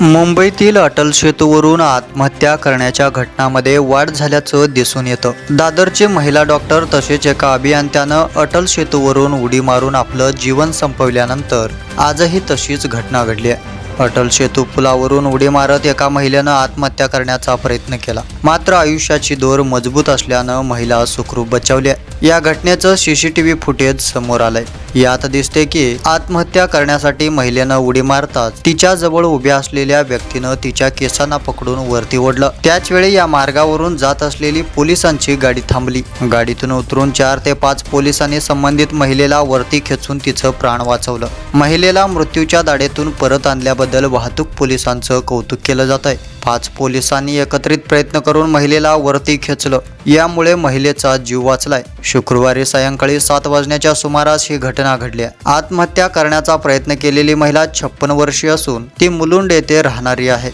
मुंबईतील अटल सेतूवरून आत्महत्या करण्याच्या घटनामध्ये वाढ झाल्याचं दिसून येतं. दादरचे महिला डॉक्टर तसेच एका अभियंत्यानं अटल सेतूवरून उडी मारून आपलं जीवन संपवल्यानंतर आजही तशीच घटना घडली आहे. अटल सेतू पुलावरून उडी मारत एका महिलेनं आत्महत्या करण्याचा प्रयत्न केला. मात्र आयुष्याची दोर मजबूत असल्यानं महिला सुखरूप बचावली आहे. या घटनेचं सीसीटीव्ही फुटेज समोर आलंय. यात दिसते की आत्महत्या करण्यासाठी महिलेनं उडी मारताच तिच्या जवळ उभ्या असलेल्या व्यक्तीनं तिच्या केसांना पकडून वरती ओढलं. त्याच वेळी या मार्गावरून जात असलेली पोलिसांची गाडी थांबली. गाडीतून उतरून चार ते पाच पोलिसांनी संबंधित महिलेला वरती खेचून तिचं प्राण वाचवलं. महिलेला मृत्यूच्या दाढेतून परत आणल्याबद्दल वाहतूक पोलिसांचं कौतुक केलं जात आहे पाच पोलिसांनी एकत्रित प्रयत्न करून महिलेला वरती खेचलं. यामुळे महिलेचा जीव वाचलाय. शुक्रवारी सायंकाळी सात वाजण्याच्या सुमारास ही घटना घडली आहे. आत्महत्या करण्याचा प्रयत्न केलेली महिला छप्पन वर्षीय असून ती मुलुंड येथे राहणारी आहे.